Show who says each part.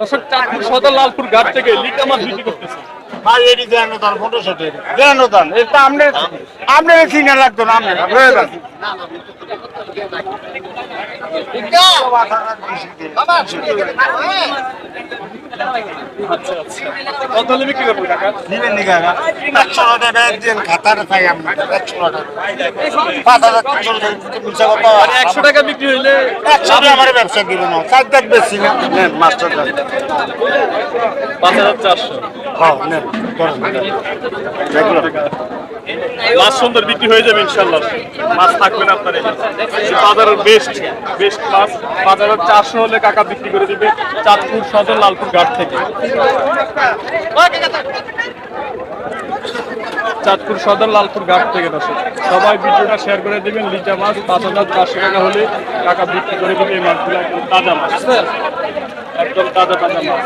Speaker 1: দর্শক চাঁদপুর সদর লালপুর ঘাট থেকে লিকা মাছ বিক্রি করতেছে
Speaker 2: আর এটি দেন দান ফটো সেটে দেন দান এটা আমনে আমনে চিনা লাগতো না আপনি রয়ে যান
Speaker 1: আচ্ছা আচ্ছা। কত হলে বিক্রি করব কাকা?
Speaker 2: নিবেন নি কাকা? একশো টাকা একদিন খাতারে চাই আপনার একশো টাকা। পাঁচ হাজার তিনশো টাকা
Speaker 1: মানে একশো টাকা বিক্রি হইলে
Speaker 2: একশো টাকা আমার ব্যবসা দিবেন না চার দেখ বেশি না। মাস্টার
Speaker 1: পাঁচ হাজার চারশো।
Speaker 2: হ্যাঁ
Speaker 1: মাছ সুন্দর বিক্রি হয়ে যাবে ইনশাল্লাহ মাছ থাকবে না আপনার। বাজারের বেস্ট বেস্ট মাছ। বাজারের চারশো হলে কাকা বিক্রি করে দিবে চাঁদপুর সদর লালপুর ঘাট থেকে। চাঁদপুর সদর লালপুর ঘাট থেকে দর্শক, সবাই ভিডিওটা শেয়ার করে দেবেন লিচা মাছ পাঁচ হাজার চারশো টাকা হলে টাকা বিক্রি করে দিবে এই মাছগুলো, একদম তাজা মাছ। একদম তাজা তাজা মাছ।